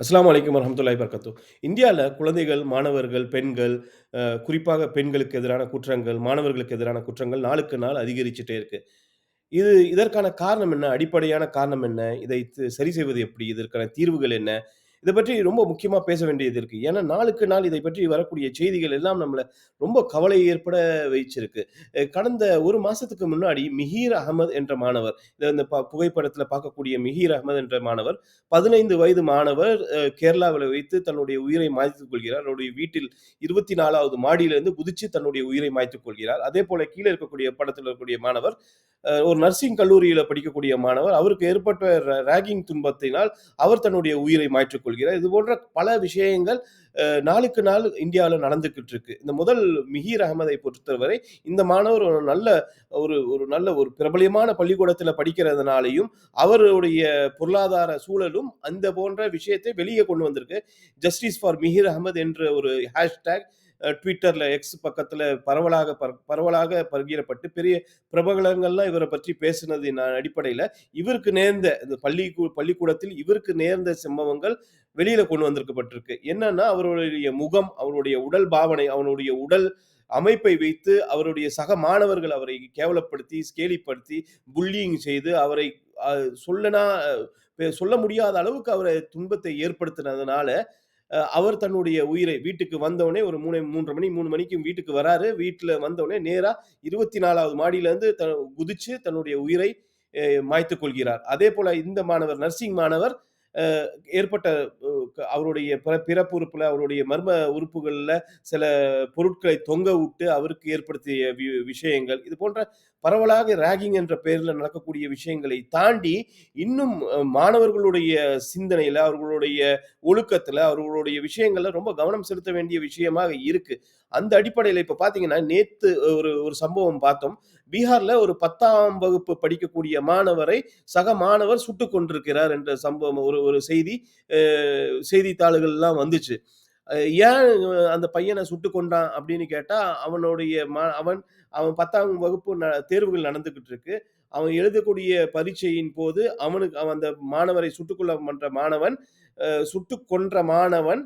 அஸ்லாம் அலைக்கும் வரமத்துல்லாய் வபரகாத்துஹு. இந்தியாவில் குழந்தைகள், மாணவர்கள், பெண்கள் குறிப்பாக பெண்களுக்கு எதிரான குற்றங்கள், மாணவர்களுக்கு எதிரான குற்றங்கள் நாளுக்கு நாள் அதிகரிச்சுட்டே இருக்கு. இது இதற்கான காரணம் என்ன? அடிப்படையான காரணம் என்ன? இதை சரி செய்வது எப்படி? இதற்கான தீர்வுகள் என்ன? இதை பற்றி ரொம்ப முக்கியமா பேச வேண்டியது இருக்கு. ஏன்னா, நாளுக்கு நாள் இதை பற்றி வரக்கூடிய செய்திகள் எல்லாம் நம்மள ரொம்ப கவலை ஏற்பட வைச்சிருக்கு. கடந்த ஒரு மாசத்துக்கு முன்னாடி மிஹீர் அகமது என்ற மாணவர், இத இந்த ப பார்க்கக்கூடிய மிஹீர் அகமது என்ற மாணவர், 15 வயது மாணவர் கேரளாவில் வைத்து தன்னுடைய உயிரை மாய்த்துக் கொள்கிறார். அவருடைய வீட்டில் 24வது மாடியிலிருந்து குதிச்சு தன்னுடைய உயிரை மாய்த்துக் கொள்கிறார். அதே போல கீழே இருக்கக்கூடிய படத்தில் இருக்கக்கூடிய மாணவர், ஒரு நர்சிங் கல்லூரியில் படிக்கக்கூடிய மாணவர், அவருக்கு ஏற்பட்ட ரேகிங் ராகிங் துன்பத்தினால் அவர் தன்னுடைய உயிரை மாற்றிக்கொள்கிறார் கொள்கிறார். இது போன்ற பல விஷயங்கள் நாளுக்கு நாள் இந்தியாவில் நடந்துக்கிட்டு இருக்கு. இந்த முதல் மிஹீர் அகமதை பொறுத்தவரை, இந்த மாணவர் ஒரு நல்ல ஒரு ஒரு நல்ல ஒரு பிரபலமான பள்ளிக்கூடத்தில் படிக்கிறதுனாலையும் அவருடைய பொருளாதார சூழலும் அந்த போன்ற விஷயத்தை வெளியே கொண்டு வந்திருக்கு. ஜஸ்டிஸ் ஃபார் மிஹீர் அகமது என்ற ஒரு ஹேஷ்டேக் ட்விட்டரில் எக்ஸ் பக்கத்தில் பரவலாக பர பரவலாக பகிரப்பட்டு, பெரிய பிரபலங்கள்லாம் இவரை பற்றி பேசினதின் அடிப்படையில் இவருக்கு நேர்ந்த இந்த பள்ளி பள்ளிக்கூடத்தில் இவருக்கு நேர்ந்த சம்பவங்கள் வெளியில கொண்டு வந்திருக்கப்பட்டிருக்கு. என்னன்னா, அவருடைய முகம், அவருடைய உடல் பாவனை, அவனுடைய உடல் அமைப்பை வைத்து அவருடைய சக மாணவர்கள் அவரை கேவலப்படுத்தி, ஸ்கேலிப்படுத்தி புல்லியிங் செய்து அவரை சொல்லனா சொல்ல முடியாத அளவுக்கு அவரை துன்பத்தை ஏற்படுத்தினதுனால, அவர் தன்னுடைய உயிரை வீட்டுக்கு வந்தவுடனே ஒரு 3 3:30 மணி மூணு மணிக்கு வீட்டுக்கு வராரு. வீட்டில் வந்தவுடனே நேராக இருபத்தி நாலாவது மாடியிலேருந்து த குதிச்சு தன்னுடைய உயிரை மாய்த்து மாய்த்துக் கொள்கிறார். அதேபோல இந்த மாணவர் நர்சிங் மாணவர் ஏற்பட்ட அவருடைய பிற பிறப்புறுப்புல, அவருடைய மர்ம உறுப்புகளில் சில பொருட்களை தொங்கவுட்டு அவருக்கு ஏற்படுத்திய வி விஷயங்கள், இது போன்ற பரவலாக ராகிங் என்ற பெயரில் நடக்கக்கூடிய விஷயங்களை தாண்டி, இன்னும் மாணவர்களுடைய சிந்தனையில் அவர்களுடைய ஒழுக்கத்தில் அவர்களுடைய விஷயங்களில் ரொம்ப கவனம் செலுத்த வேண்டிய விஷயமாக இருக்கு. அந்த அடிப்படையில் இப்போ பார்த்தீங்கன்னா, நேற்று ஒரு ஒரு சம்பவம் பார்த்தோம். பீகார்ல ஒரு 10ஆம் வகுப்பு படிக்கக்கூடிய மாணவரை, சக மாணவர் சுட்டு கொண்டிருக்கிறார் என்ற சம்பவம் ஒரு ஒரு செய்தி செய்தித்தாள்கள்லாம் வந்துச்சு. ஏன் அந்த பையனை சுட்டு கொண்டான் அப்படின்னு கேட்டா, அவனுடைய மா அவன் அவன் 10ஆம் வகுப்பு ந தேர்வுகள் நடந்துகிட்டு இருக்கு. அவன் எழுதக்கூடிய பரீட்சையின் போது, அவனுக்கு அவன் அந்த மாணவரை சுட்டுக்கொள்ள பண்ற மாணவன், சுட்டு கொன்ற மாணவன்,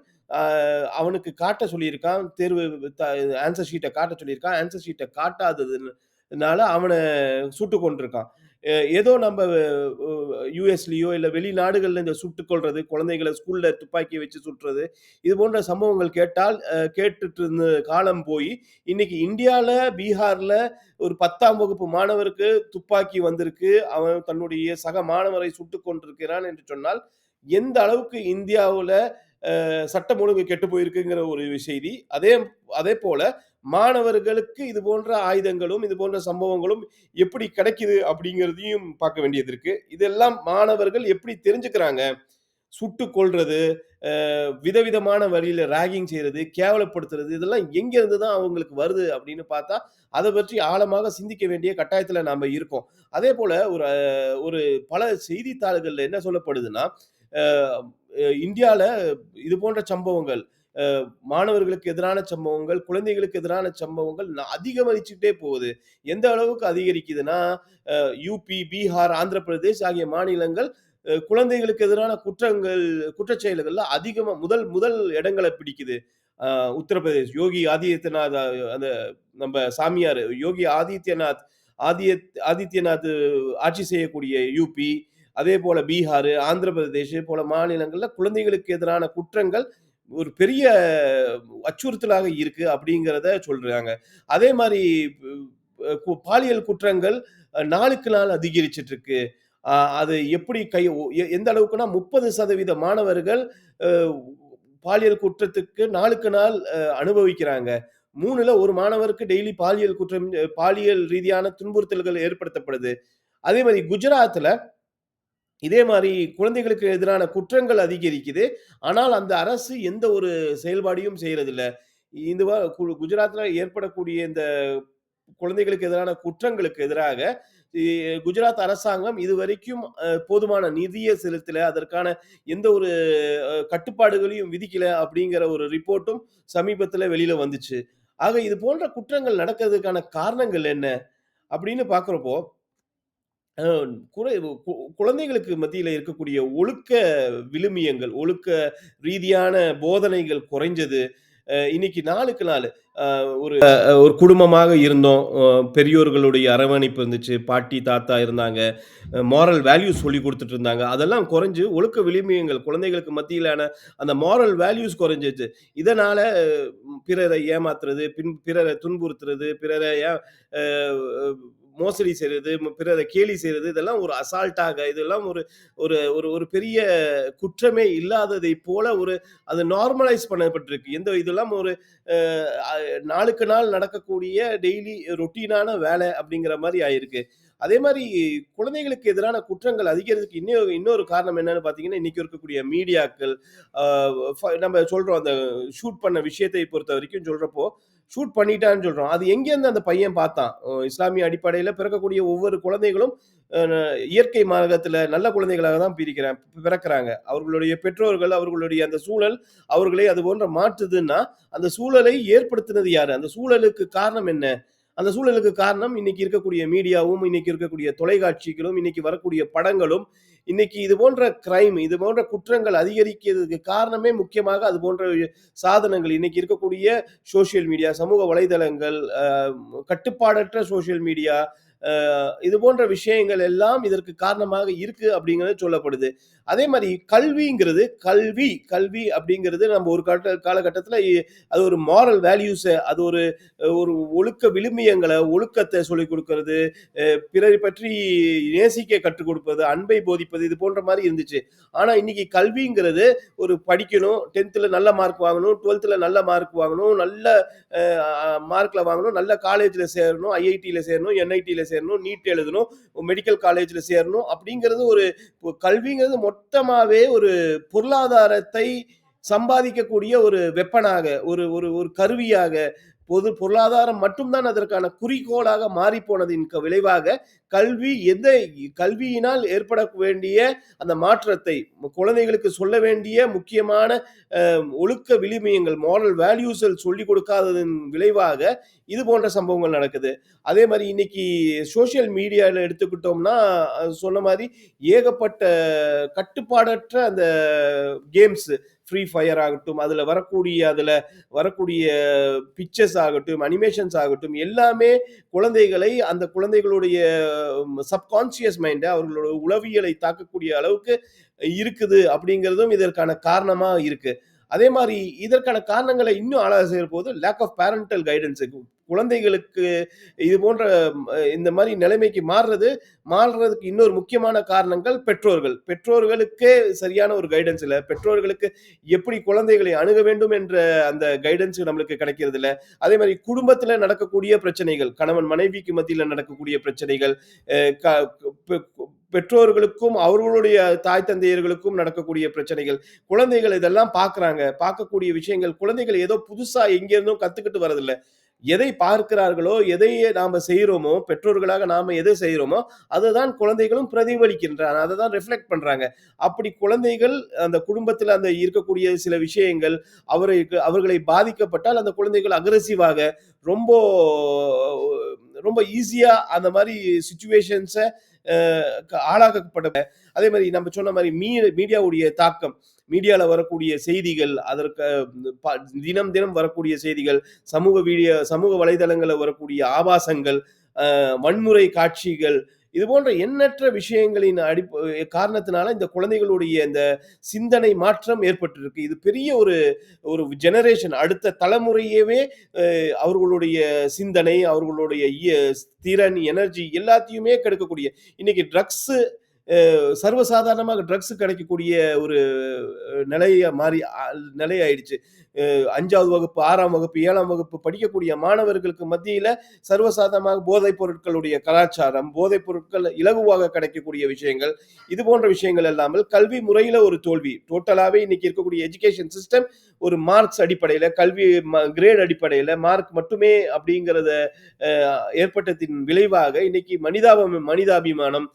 அவனுக்கு காட்ட சொல்லியிருக்கான். தேர்வு த ஷீட்டை காட்ட சொல்லியிருக்கான். ஆன்சர் ஷீட்டை காட்டாதது காட்டாததுனால அவனை சுட்டு கொண்டிருக்கான் ஏதோ நம்ம யூஎஸ்லேயோ இல்லை வெளிநாடுகளில் வெளிநாடுகள்ல இந்த சுட்டு கொல்றது, குழந்தைகளை ஸ்கூல்ல துப்பாக்கி வச்சு சுட்டுறது இது போன்ற சம்பவங்கள் கேட்டால் கேட்டுட்டு இருந்த காலம் போய் இன்னைக்கு இந்தியாவில் பீகார்ல ஒரு 10ஆம் வகுப்பு மாணவருக்கு துப்பாக்கி வந்திருக்கு. அவன் தன்னுடைய சக மாணவரை சுட்டு கொண்டிருக்கிறான் என்று சொன்னால், எந்த அளவுக்கு இந்தியாவில் சட்டம் ஒழுங்கு கெட்டு போயிருக்குங்கிற ஒரு செய்தி. அதே அதே போல மாணவர்களுக்கு இது போன்ற ஆயுதங்களும், இது போன்ற சம்பவங்களும் எப்படி கிடைக்குது அப்படிங்கிறதையும் பார்க்க வேண்டியது இருக்கு. இதெல்லாம் மாணவர்கள் எப்படி தெரிஞ்சுக்கிறாங்க? சுட்டு கொள்றது விதவிதமான வழியில ராகிங் செய்கிறது கேவலப்படுத்துறது, இதெல்லாம் எங்கேருந்து தான் அவங்களுக்கு வருது அப்படின்னு பார்த்தா, அதை பற்றி ஆழமாக சிந்திக்க வேண்டிய கட்டாயத்தில் நாம இருக்கோம். அதே போல் ஒரு ஒரு பல செய்தித்தாள்களில் என்ன சொல்லப்படுதுன்னா, இந்தியாவில் இது போன்ற சம்பவங்கள், மாணவர்களுக்கு எதிரான சம்பவங்கள், குழந்தைகளுக்கு எதிரான சம்பவங்கள் ந போகுது. எந்த அளவுக்கு அதிகரிக்குதுன்னா, யூபி பீகார், ஆந்திர பிரதேஷ் ஆகிய மாநிலங்கள் குழந்தைகளுக்கு எதிரான குற்றங்கள் குற்றச் செயல்கள்ல அதிகமா முதல் முதல் இடங்களை பிடிக்குது. உத்தரப்பிரதேஷ், யோகி ஆதித்யநாத் அந்த நம்ம சாமியார் யோகி ஆதித்யநாத் ஆதியத் ஆதித்யநாத் ஆட்சி செய்யக்கூடிய யூபி அதே போல பீகார், ஆந்திர பிரதேஷ் போல மாநிலங்கள்ல குழந்தைகளுக்கு எதிரான குற்றங்கள் ஒரு பெரிய அச்சுறுத்தலாக இருக்கு அப்படிங்கிறத சொல்றாங்க. அதே மாதிரி கு பாலியல் குற்றங்கள் நாளுக்கு நாள் அதிகரிச்சிட்டு இருக்கு. அது எப்படி கை எ எந்த அளவுக்குன்னா 30% மாணவர்கள் பாலியல் குற்றத்துக்கு நாளுக்கு நாள் அனுபவிக்கிறாங்க. 3ல 1 மாணவருக்கு டெய்லி பாலியல் குற்றம் பாலியல் ரீதியான துன்புறுத்தல்கள் ஏற்படுத்தப்படுது. அதே மாதிரி குஜராத்ல இதே மாதிரி குழந்தைகளுக்கு எதிரான குற்றங்கள் அதிகரிக்குது. ஆனால் அந்த அரசு எந்த ஒரு செயல்பாடையும் செய்யறதில்ல இந்த குஜராத்தில் ஏற்படக்கூடிய இந்த குழந்தைகளுக்கு எதிரான குற்றங்களுக்கு எதிராக, குஜராத் அரசாங்கம் இதுவரைக்கும் போதுமான நிதியை செலுத்தல. அதற்கான எந்த ஒரு கட்டுப்பாடுகளையும் விதிக்கல அப்படிங்கிற ஒரு ரிப்போர்ட்டும் சமீபத்தில் வெளியில வந்துச்சு. ஆக இது போன்ற குற்றங்கள் நடக்கிறதுக்கான காரணங்கள் என்ன? அப்படின்னு பார்க்குறப்போ அ குறை கு குழந்தைகளுக்கு மத்தியில இருக்கக்கூடிய ஒழுக்க விழுமியங்கள், ஒழுக்க ரீதியான போதனைகள் குறைஞ்சது. அ இன்னைக்கு நாளுக்கு நாளு அ ஒரு அ ஒரு குடும்பமாக இருந்தோம். அ பெரியோர்களுடைய அரவணைப்பு இருந்துச்சு. பாட்டி, தாத்தா இருந்தாங்க. அ மாரல் வேல்யூஸ் சொல்லிக் குடுத்துட்டு இருந்தாங்க. அதெல்லாம் குறைஞ்சு ஒழுக்க விழுமியங்கள் குழந்தைகளுக்கு மத்தியிலான அந்த மாரல் வேல்யூஸ் குறைஞ்சிருச்சு. இதனால பிறரை ஏமாத்துறது, பின் பிறரை துன்புறுத்துறது, பிறரை ஏ அ மோசடி செய்கிறது பிறரை கேலி செய்றது, இதெல்லாம் ஒரு அசால்ட்டாக இதெல்லாம் ஒரு ஒரு ஒரு ஒரு பெரிய குற்றமே இல்லாததைப் போல ஒரு அது நார்மலைஸ் பண்ணப்பட்டிருக்கு. எந்த இதெல்லாம் ஒரு நாளுக்கு நாள் நடக்கக்கூடிய டெய்லி ரொட்டீனான வேலை அப்படிங்கிற மாதிரி ஆயிருக்கு. அதே மாதிரி குழந்தைகளுக்கு எதிரான குற்றங்கள் அதிகரிக்கிறதுக்கு இன்னொரு இன்னொரு காரணம் என்னன்னு பார்த்தீங்கன்னா, இன்னைக்கு இருக்கக்கூடிய மீடியாக்கள், ஃப நம்ம சொல்றோம் அந்த ஷூட் பண்ண விஷயத்தை பொறுத்த வரைக்கும் சொல்றப்போ, ஷூட் பண்ணிட்டான்னு சொல்றோம். அது எங்கேருந்து அந்த பையன் பார்த்தான்? இஸ்லாமிய அடிப்படையில் பிறக்கக்கூடிய ஒவ்வொரு குழந்தைகளும் இயற்கை மார்க்கத்தில் நல்ல குழந்தைகளாக தான் பிரிக்கிறான் பிறக்கிறாங்க அவர்களுடைய பெற்றோர்கள், அவர்களுடைய அந்த சூழல் அவர்களை அது போன்ற மாற்றுதுன்னா, அந்த சூழலை ஏற்படுத்தினது யார் அந்த சூழலுக்கு காரணம் என்ன? அந்த சூழலுக்கு காரணம் இன்னைக்கு இருக்கக்கூடிய மீடியாவும், இன்னைக்கு இருக்கக்கூடிய தொலைக்காட்சிகளும், இன்னைக்கு வரக்கூடிய படங்களும், இன்னைக்கு இது போன்ற கிரைம், இது போன்ற குற்றங்கள் அதிகரிக்கிறதுக்கு காரணமே முக்கியமாக அது போன்ற சாதனங்கள். இன்னைக்கு இருக்கக்கூடிய சோசியல் மீடியா, சமூக வலைதளங்கள், கட்டுப்பாடற்ற சோசியல் மீடியா, இது போன்ற விஷயங்கள் எல்லாம் இதற்கு காரணமாக இருக்கு அப்படிங்கிறது சொல்லப்படுது. அதே மாதிரி கல்விங்கிறது கல்வி கல்வி அப்படிங்கிறது நம்ம ஒரு கட்ட காலகட்டத்தில் அது ஒரு மாரல் வேல்யூஸை அது ஒரு ஒரு ஒழுக்க விழுமியங்களை ஒழுக்கத்தை சொல்லிக் கொடுக்கறது பிறரை பற்றி நேசிக்க கற்றுக் கொடுப்பது, அன்பை போதிப்பது இது போன்ற மாதிரி இருந்துச்சு. ஆனால் இன்னைக்கு கல்விங்கிறது ஒரு படிக்கணும், 10த்ல நல்ல மார்க் வாங்கணும், 12த்ல நல்ல மார்க் வாங்கணும், நல்ல மார்க்கில் வாங்கணும், நல்ல காலேஜில் சேரணும், ஐஐடியில் சேரணும், என்ஐடியில் சேரணும், நீட் எழுதணும், மெடிக்கல் காலேஜில் சேரணும் அப்படிங்கிறது ஒரு கல்விங்கிறது மொத்தமாகவே ஒரு பொருளாதாரத்தை சம்பாதிக்கக்கூடிய ஒரு வெப்பனாக, ஒரு ஒரு ஒரு கருவியாக, பொது பொருளாதாரம் மட்டும்தான் அதற்கான குறிக்கோளாக மாறிப்போனதின் விளைவாக, கல்வி எந்த கல்வியினால் ஏற்பட வேண்டிய அந்த மாற்றத்தை குழந்தைகளுக்கு சொல்ல வேண்டிய முக்கியமான ஒழுக்க விழுமியங்கள், மாரல் வேல்யூஸில் சொல்லி கொடுக்காததன் விளைவாக, இது போன்ற சம்பவங்கள் நடக்குது. அதே மாதிரி இன்னைக்கு சோசியல் மீடியாவில் எடுத்துக்கிட்டோம்னா, சொன்ன மாதிரி ஏகப்பட்ட கட்டுப்பாடற்ற அந்த கேம்ஸு ஃப்ரீ ஃபயர் ஆகட்டும், அதில் வரக்கூடிய அதில் வரக்கூடிய பிக்சர்ஸ் ஆகட்டும், அனிமேஷன்ஸ் ஆகட்டும், எல்லாமே குழந்தைகளை அந்த குழந்தைகளுடைய சப்கான்ஷியஸ் மைண்டை அவர்களோட உளவியலை தாக்கக்கூடிய அளவுக்கு இருக்குது அப்படிங்கிறதும் இதற்கான காரணமாக இருக்குது அதே மாதிரி இதற்கான காரணங்களை இன்னும் ஆராய்ச்சியின் போது லேக் ஆஃப் பேரண்டல் கைடன்ஸ் குழந்தைகளுக்கு இது போன்ற இந்த மாதிரி நிலைமைக்கு மாறுறது மாறுறதுக்கு இன்னொரு முக்கியமான காரணங்கள் பெற்றோர்கள். பெற்றோர்களுக்கே சரியான ஒரு கைடன்ஸ் இல்லை பெற்றோர்களுக்கு எப்படி குழந்தைகளை அணுக வேண்டும் என்ற அந்த கைடன்ஸ் நம்மளுக்கு கிடைக்கிறதில்ல. அதே மாதிரி குடும்பத்தில் நடக்கக்கூடிய பிரச்சனைகள், கணவன் மனைவிக்கு மத்தியில் நடக்கக்கூடிய பிரச்சனைகள், க பெ பெற்றோர்களுக்கும், அவர்களுடைய தாய் தந்தையர்களுக்கும் நடக்கக்கூடிய பிரச்சனைகள். குழந்தைகள் இதெல்லாம் பார்க்குறாங்க. பார்க்கக்கூடிய விஷயங்கள் குழந்தைகள் ஏதோ புதுசாக எங்கேருந்தும் கற்றுக்கிட்டு வரதில்லை எதை பார்க்கிறார்களோ, எதை நாம் செய்கிறோமோ பெற்றோர்களாக நாம் எதை அதை தான் குழந்தைகளும் பிரதிபலிக்கின்றன. அதை தான் ரிஃப்ளெக்ட் பண்ணுறாங்க அப்படி குழந்தைகள் அந்த குடும்பத்தில் அந்த இருக்கக்கூடிய சில விஷயங்கள், அவருக்கு அவர்களை பாதிக்கப்பட்டால் அந்த குழந்தைகள் அக்ரெசிவாக ரொம்ப ரொம்ப ஈஸியாக அந்த மாதிரி சுச்சுவேஷன்ஸை அ அதே மாதிரி நம்ம சொன்ன மாதிரி மீ மீடியாவுடைய தாக்கம். மீடியால வரக்கூடிய செய்திகள், அதற்கு தினம் தினம் வரக்கூடிய செய்திகள், சமூக வீடியோ சமூக வலைதளங்களில் வரக்கூடிய ஆபாசங்கள், வன்முறை காட்சிகள், இது போன்ற எண்ணற்ற விஷயங்களின் அடிப்ப காரணத்தினால இந்த குழந்தைகளுடைய இந்த சிந்தனை மாற்றம் ஏற்பட்டிருக்கு. இது பெரிய ஒரு ஒரு ஜெனரேஷன் அடுத்த தலைமுறையவே அவர்களுடைய சிந்தனை, அவர்களுடைய இய திறன், எனர்ஜி எல்லாத்தையுமே கெடுக்கக்கூடிய இன்னைக்கு ட்ரக்ஸு சர்வசாதாரணமாக ட்ரக்ஸ் கிடைக்கக்கூடிய ஒரு நிலைய மாறி நிலையாயிடுச்சு அஞ்சாவது வகுப்பு, ஆறாம் வகுப்பு, ஏழாம் வகுப்பு படிக்கக்கூடிய மாணவர்களுக்கு மத்தியில் சர்வசாதாரணமாக போதைப் பொருட்களுடைய கலாச்சாரம், போதைப் பொருட்கள் இலகுவாக கிடைக்கக்கூடிய விஷயங்கள், இது போன்ற விஷயங்கள் இல்லாமல் கல்வி முறையில் ஒரு தோல்வி. டோட்டலாகவே இன்னைக்கு இருக்கக்கூடிய எஜுகேஷன் சிஸ்டம் ஒரு மார்க்ஸ் அடிப்படையில் கல்வி ம கிரேட் அடிப்படையில் மார்க் மட்டுமே அப்படிங்கிறத ஏற்பட்டத்தின் ஏற்பட்டதின் விளைவாக இன்னைக்கு மனிதாபி மனிதாபிமானம்,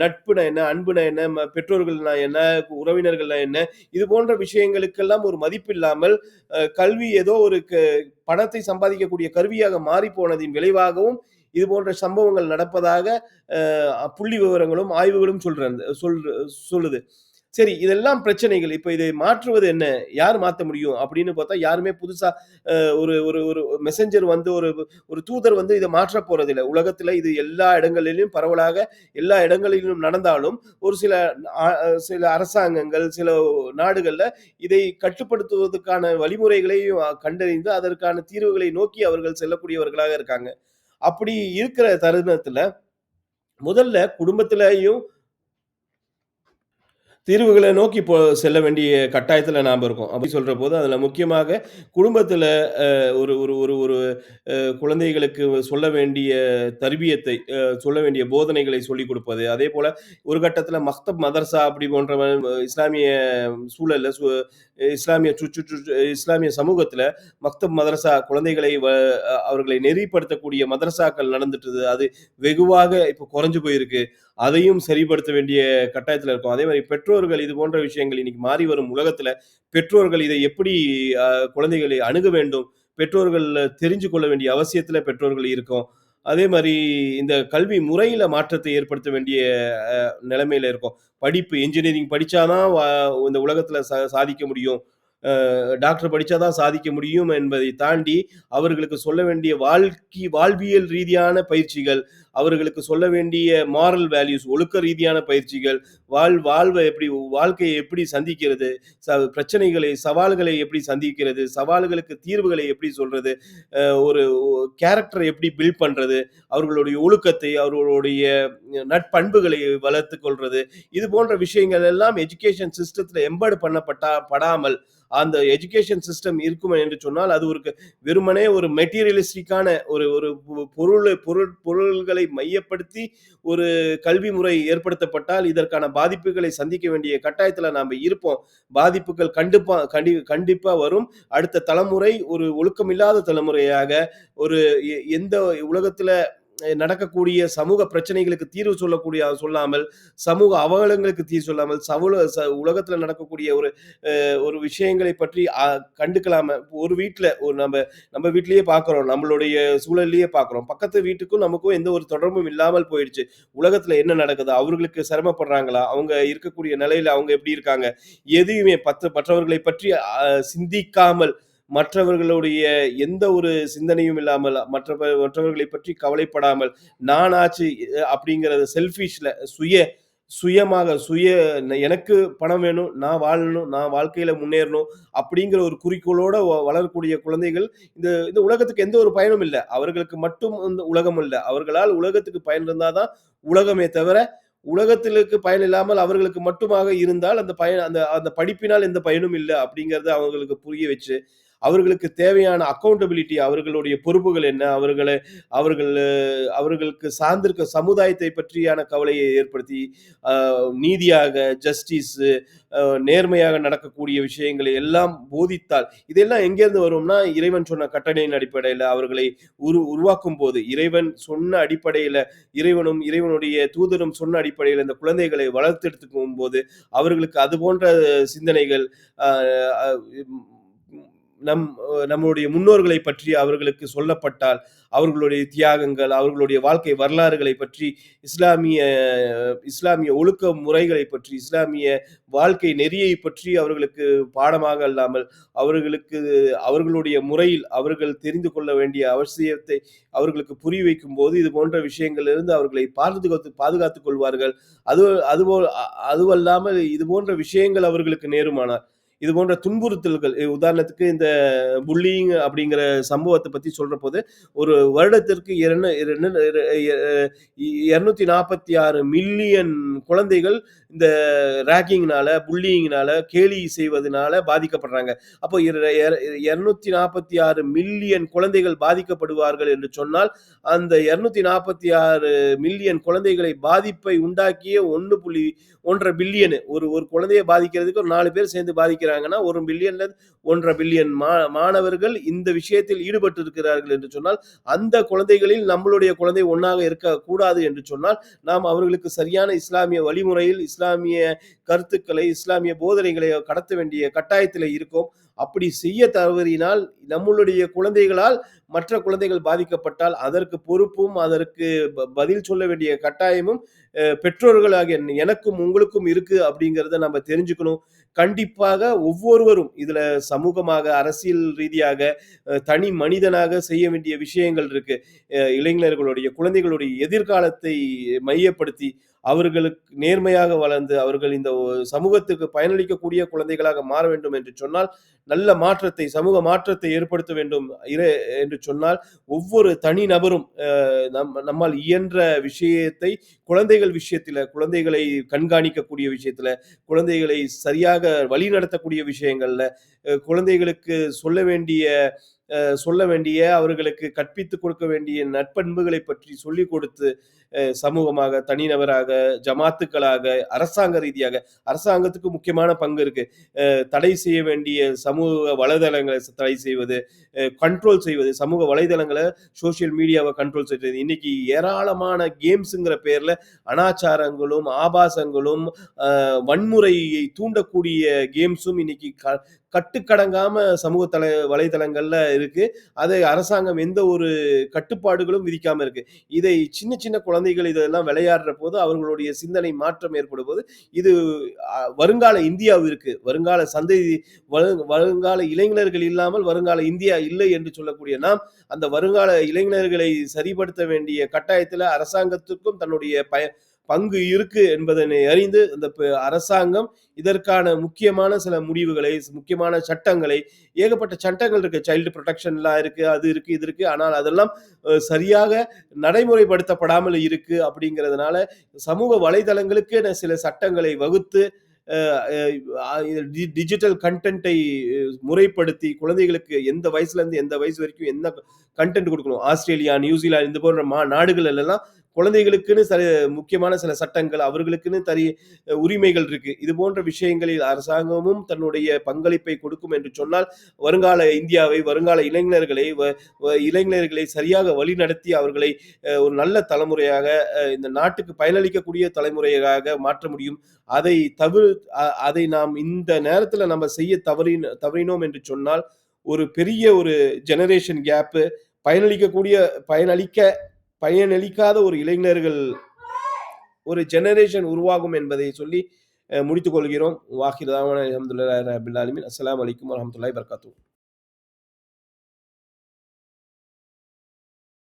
நட்புனா என்ன? அன்புனா என்ன? பெற்றோர்கள்னா என்ன? உறவினர்கள்னா என்ன? இது போன்ற விஷயங்களுக்கெல்லாம் ஒரு மதிப்பில்லாமல், இல்லாமல் கல்வி ஏதோ ஒரு க பணத்தை சம்பாதிக்கக்கூடிய கருவியாக மாறி போனதின் விளைவாகவும், இது போன்ற சம்பவங்கள் நடப்பதாக புள்ளி விவரங்களும், ஆய்வுகளும் சொல்ற சொல் சொல்லுது. சரி இதெல்லாம் பிரச்சனைகள். இப்போ இதை மாற்றுவது என்ன? யார் மாற்ற முடியும்? அப்படின்னு பார்த்தா யாருமே புதுசாக ஒரு ஒரு ஒரு மெசஞ்சர் வந்து ஒரு ஒரு தூதர் வந்து இதை மாற்ற போகிறதில்ல உலகத்தில் இது எல்லா இடங்களிலும் பரவலாக எல்லா இடங்களிலும் நடந்தாலும், ஒரு சில சில அரசாங்கங்கள், சில நாடுகளில் இதை கட்டுப்படுத்துவதற்கான வழிமுறைகளையும் கண்டறிந்து, அதற்கான தீர்வுகளை நோக்கி அவர்கள் செல்லக்கூடியவர்களாக இருக்காங்க. அப்படி இருக்கிற தருணத்தில் முதல்ல குடும்பத்திலையும் தீர்வுகளை நோக்கி போ செல்ல வேண்டிய கட்டாயத்தில் நாம் இருக்கோம். அப்படி சொல்றபோது, அதில் முக்கியமாக குடும்பத்தில் ஒரு ஒரு ஒரு ஒரு குழந்தைகளுக்கு சொல்ல வேண்டிய தர்பியத்தை சொல்ல வேண்டிய போதனைகளை சொல்லிக் கொடுப்பது அதே போல் ஒரு கட்டத்தில் மக்தப் மதர்சா அப்படி போன்ற இஸ்லாமிய சூழலில் சு இஸ்லாமிய சுற்று இஸ்லாமிய சமூகத்தில் மக்தப் மதரசா குழந்தைகளை அவர்களை நெறிப்படுத்தக்கூடிய மதரசாக்கள் நடந்துட்டுது. அது வெகுவாக இப்போ குறைஞ்சு போயிருக்கு. அதையும் சரிப்படுத்த வேண்டிய கட்டாயத்தில் இருக்கும் அதே மாதிரி பெற்றோர்கள் இது போன்ற விஷயங்கள் இன்னைக்கு மாறி வரும் உலகத்தில் பெற்றோர்கள் இதை எப்படி குழந்தைகளை அணுக வேண்டும்? பெற்றோர்கள் தெரிஞ்சு கொள்ள வேண்டிய அவசியத்தில் பெற்றோர்கள் இருக்கும் அதே மாதிரி இந்த கல்வி முறையில மாற்றத்தை ஏற்படுத்த வேண்டிய நிலைமையில இருக்கும் படிப்பு இன்ஜினியரிங் படிச்சா தான் இந்த உலகத்தில் சா சாதிக்க முடியும். டாக்டர் படிச்சா தான் சாதிக்க முடியும் என்பதை தாண்டி, அவர்களுக்கு சொல்ல வேண்டிய வாழ்க்கை வாழ்வியல் ரீதியான பயிற்சிகள், அவர்களுக்கு சொல்ல வேண்டிய மாரல் வேல்யூஸ் ஒழுக்க ரீதியான பயிற்சிகள், வாழ் வாழ்வை எப்படி வாழ்க்கையை எப்படி சந்திக்கிறது? ச பிரச்சனைகளை, சவால்களை எப்படி சந்திக்கிறது? சவால்களுக்கு தீர்வுகளை எப்படி சொல்றது? ஒரு கேரக்டரை எப்படி பில்ட் பண்றது? அவர்களுடைய ஒழுக்கத்தை, அவர்களுடைய நட்பண்புகளை வளர்த்துக் கொள்வது இது போன்ற விஷயங்கள் எல்லாம் எஜுகேஷன் சிஸ்டத்தில் எம்பெட் பண்ணப்பட்டா படாமல், அந்த எஜுகேஷன் சிஸ்டம் இருக்கும் என்று சொன்னால், அது ஒரு வெறுமனே ஒரு மெட்டீரியலிஸ்டிக்கான ஒரு ஒரு பொருள் பொருள் பொருள்களை மையப்படுத்தி ஒரு கல்வி முறை ஏற்படுத்தப்பட்டால், இதற்கான பாதிப்புகளை சந்திக்க வேண்டிய கட்டாயத்தில் நாம் இருப்போம். பாதிப்புகள் கண்டிப்பா கண்டி கண்டிப்பாக வரும். அடுத்த தலைமுறை ஒரு ஒழுக்கமில்லாத தலைமுறையாக, ஒரு எ எந்த உலகத்தில் நடக்கக்கூடிய சமூக பிரச்சனைகளுக்கு தீர்வு சொல்லக்கூடிய சொல்லாமல், சமூக அவலங்களுக்கு தீர்வு சொல்லாமல், சவுல ச நடக்கக்கூடிய ஒரு ஒரு விஷயங்களை பற்றி கண்டுக்கலாம ஒரு வீட்டில் ஒரு நம்ம நம்ம வீட்லயே பார்க்குறோம் நம்மளுடைய சூழல்லையே பார்க்குறோம் பக்கத்து வீட்டுக்கும் நமக்கும் எந்த ஒரு தொடர்பும் இல்லாமல் போயிடுச்சு. உலகத்தில் என்ன நடக்குது? அவர்களுக்கு சிரமப்படுறாங்களா? அவங்க இருக்கக்கூடிய நிலையில அவங்க எப்படி இருக்காங்க? எதையுமே பத்த மற்றவர்களை பற்றி சிந்திக்காமல், மற்றவர்களுடைய எந்த ஒரு சிந்தனையும் இல்லாமல், மற்ற மற்றவர்களை பற்றி கவலைப்படாமல், நான் ஆச்சு அப்படிங்கிற செல்ஃபிஷ்ல சுய சுயமாக சுய எனக்கு பணம் வேணும், நான் வாழணும், நான் வாழ்க்கையில முன்னேறணும் அப்படிங்கிற ஒரு குறிக்கோளோட வ வளரக்கூடிய குழந்தைகள், இந்த இந்த உலகத்துக்கு எந்த ஒரு பயனும் இல்லை. அவர்களுக்கு மட்டும் இந்த உலகம் இல்லை. அவர்களால் உலகத்துக்கு பயன் இருந்தாதான் உலகமே தவிர, உலகத்திலுக்கு பயன் இல்லாமல் அவர்களுக்கு மட்டுமாக இருந்தால், அந்த பயன் அந்த அந்த படிப்பினால் எந்த பயனும் இல்லை அப்படிங்கிறத அவங்களுக்கு புரிய வச்சு, அவர்களுக்கு தேவையான அக்கௌண்டபிலிட்டி அவர்களுடைய பொறுப்புகள் என்ன? அவர்களை அவர்கள் அவர்களுக்கு சார்ந்திருக்க சமுதாயத்தை பற்றியான கவலையை ஏற்படுத்தி, நீதியாக, ஜஸ்டிஸ் நேர்மையாக நடக்கக்கூடிய விஷயங்களை எல்லாம் போதித்தால், இதெல்லாம் எங்கேருந்து வரும்னா, இறைவன் சொன்ன கட்டளையின் அடிப்படையில் அவர்களை உரு உருவாக்கும் போது இறைவன் சொன்ன அடிப்படையில் இறைவனும், இறைவனுடைய தூதரும் சொன்ன அடிப்படையில் இந்த குழந்தைகளை வளர்த்தெடுத்துக்கும்போது, அவர்களுக்கு அது போன்ற சிந்தனைகள் நம் நம்முடைய முன்னோர்களை பற்றி அவர்களுக்கு சொல்லப்பட்டால், அவர்களுடைய தியாகங்கள், அவர்களுடைய வாழ்க்கை வரலாறுகளை பற்றி, இஸ்லாமிய இஸ்லாமிய ஒழுக்க முறைகளை பற்றி, இஸ்லாமிய வாழ்க்கை நெறியை பற்றி அவர்களுக்கு பாடமாக அல்லாமல், அவர்களுக்கு அவர்களுடைய முறையில் அவர்கள் தெரிந்து கொள்ள வேண்டிய அவசியத்தை அவர்களுக்கு புரிய வைக்கும் போது இது போன்ற விஷயங்களிலிருந்து அவர்களை பாதுகாத்து பாதுகாத்துக் கொள்வார்கள். அது அதுபோல் அதுவல்லாமல் இது போன்ற விஷயங்கள் அவர்களுக்கு நேருமானால், இது போன்ற துன்புறுத்தல்கள் உதாரணத்துக்கு இந்த புள்ளிங் அப்படிங்கிற சம்பவத்தை பத்தி சொல்றபோது, ஒரு வருடத்திற்கு இரண்டு இரண்டு எ 246 மில்லியன் குழந்தைகள் இந்த ரேக்கிங்னால புல்லியிங்னால, கேலி செய்வதனால பாதிக்கப்படுறாங்க. அப்போ இர எர 246 மில்லியன் குழந்தைகள் பாதிக்கப்படுவார்கள் என்று சொன்னால், அந்த 246 மில்லியன் குழந்தைகளை பாதிப்பை உண்டாக்கிய 1.1 பில்லியன் ஒரு ஒரு குழந்தையை பாதிக்கிறதுக்கு ஒரு நாலு பேர் சேர்ந்து பாதிக்கிறாங்கன்னா, ஒரு பில்லியன்ல ஒன்றரை பில்லியன் மா மாணவர்கள் இந்த விஷயத்தில் ஈடுபட்டு இருக்கிறார்கள் என்று சொன்னால், அந்த குழந்தைகளில் நம்மளுடைய குழந்தை ஒன்றாக இருக்கக்கூடாது என்று சொன்னால், நாம் அவர்களுக்கு சரியான இஸ்லாமிய வழிமுறையில், இஸ்லாம் இஸ்லாமிய கருத்துக்களை, இஸ்லாமிய போதனைகளை கடத்த வேண்டிய கட்டாயத்தில் இருக்கும் அப்படி செய்ய தவறினால் நம்மளுடைய குழந்தைகளால் மற்ற குழந்தைகள் பாதிக்கப்பட்டால் அதற்கு பொறுப்பும் அதற்கு ப பதில் சொல்ல வேண்டிய கட்டாயமும் பெற்றோர்களாகிய எனக்கும் உங்களுக்கும் இருக்கு அப்படிங்கிறத நம்ம தெரிஞ்சுக்கணும். கண்டிப்பாக ஒவ்வொருவரும் இதுல சமூகமாக, அரசியல் ரீதியாக, தனி மனிதனாக செய்ய வேண்டிய விஷயங்கள் இருக்கு. இளைஞர்களுடைய, குழந்தைகளுடைய எதிர்காலத்தை மையப்படுத்தி, அவர்களுக்கு நேர்மையாக வளர்ந்து, அவர்கள் இந்த சமூகத்துக்கு பயனளிக்கக்கூடிய குழந்தைகளாக மாற வேண்டும் என்று சொன்னால், நல்ல மாற்றத்தை, சமூக மாற்றத்தை ஏற்படுத்த வேண்டும் இர என்று சொன்னால், ஒவ்வொரு தனி நபரும் நம் நம்மால் இயன்ற விஷயத்தை குழந்தைகள் விஷயத்தில் குழந்தைகளை கண்காணிக்கக்கூடிய விஷயத்தில் குழந்தைகளை சரியாக வழி நடத்தக்கூடிய விஷயங்களில் குழந்தைகளுக்கு சொல்ல வேண்டிய சொல்ல வேண்டிய, அவர்களுக்கு கற்பித்துக் கொடுக்க வேண்டிய நட்பண்புகளை பற்றி சொல்லிக் கொடுத்து, சமூகமாக, தனிநபராக, ஜமாத்துக்களாக, அரசாங்க ரீதியாக அரசாங்கத்துக்கு முக்கியமான பங்கு இருக்கு. தடை செய்ய வேண்டிய சமூக வலைதளங்களை தடை செய்வது, கண்ட்ரோல் செய்வது, சமூக வலைதளங்களை சோசியல் மீடியாவை கண்ட்ரோல் செய்வது இன்னைக்கு ஏராளமான கேம்ஸுங்கிற பேர்ல அனாச்சாரங்களும், ஆபாசங்களும், வன்முறையை தூண்டக்கூடிய கேம்ஸும் இன்னைக்கு க கட்டுக்கடங்காம சமூக தல வலைதளங்கள்ல இருக்கு. அதை அரசாங்கம் எந்த ஒரு கட்டுப்பாடுகளும் விதிக்காம இருக்கு. இதை சின்ன சின்ன குழந்தை குழந்தைகள் இதெல்லாம் விளையாடுற போது, அவர்களுடைய சிந்தனை மாற்றம் ஏற்படும்போது, இது வருங்கால இந்தியாவிற்கு, வருங்கால சந்ததி வருங்கால இளைஞர்கள் இல்லாமல் வருங்கால இந்தியா இல்லை என்று சொல்லக்கூடிய நாம், அந்த வருங்கால இளைஞர்களை சரிப்படுத்த வேண்டிய கட்டாயத்தில் அரசாங்கத்துக்கும் தன்னுடைய பய பங்கு இருக்கு என்பதனை அறிந்து, அந்த அரசாங்கம் இதற்கான முக்கியமான சில முடிவுகளை, முக்கியமான சட்டங்களை ஏகப்பட்ட சட்டங்கள் இருக்கு. சைல்டு ப்ரொடெக்ஷன்லாம் இருக்கு, அது இருக்கு, இது இருக்கு. ஆனால் அதெல்லாம் சரியாக நடைமுறைப்படுத்தப்படாமல் இருக்கு அப்படிங்கிறதுனால, சமூக வலைதளங்களுக்கு சில சட்டங்களை வகுத்து, டிஜிட்டல் கன்டென்ட்டை முறைப்படுத்தி, குழந்தைகளுக்கு எந்த வயசுலேருந்து எந்த வயசு வரைக்கும் என்ன கன்டென்ட் கொடுக்கணும் ஆஸ்திரேலியா, நியூசிலாந்து இந்த போன்ற மா நாடுகளெல்லாம் குழந்தைகளுக்குன்னு சில முக்கியமான சில சட்டங்கள், அவர்களுக்குன்னு தனி உரிமைகள் இருக்கு. இது போன்ற விஷயங்களில் அரசாங்கமும் தன்னுடைய பங்களிப்பை கொடுக்கும் என்று சொன்னால், வருங்கால இந்தியாவை, வருங்கால இளைஞர்களை, வ வ இளைஞர்களை சரியாக வழிநடத்தி அவர்களை ஒரு நல்ல தலைமுறையாக, இந்த நாட்டுக்கு பயனளிக்கக்கூடிய தலைமுறையாக மாற்ற முடியும். அதை தவிர அதை நாம் இந்த நேரத்தில் நம்ம செய்ய தவறின் தவறினோம் என்று சொன்னால், ஒரு பெரிய ஒரு ஜெனரேஷன் கேப்பு, பயனளிக்கக்கூடிய பயனளிக்க பயனளிக்காத ஒரு இளைஞர்கள் ஒரு ஜெனரேஷன் உருவாகும் என்பதை சொல்லி முடித்துக் கொள்கிறோம். வாஹிர் தாவானா அல்ஹம்துலில்லாஹி ரப்பில் ஆலமீன். அஸ்ஸலாமு அலைக்கும் வரஹ்மத்துல்லாஹி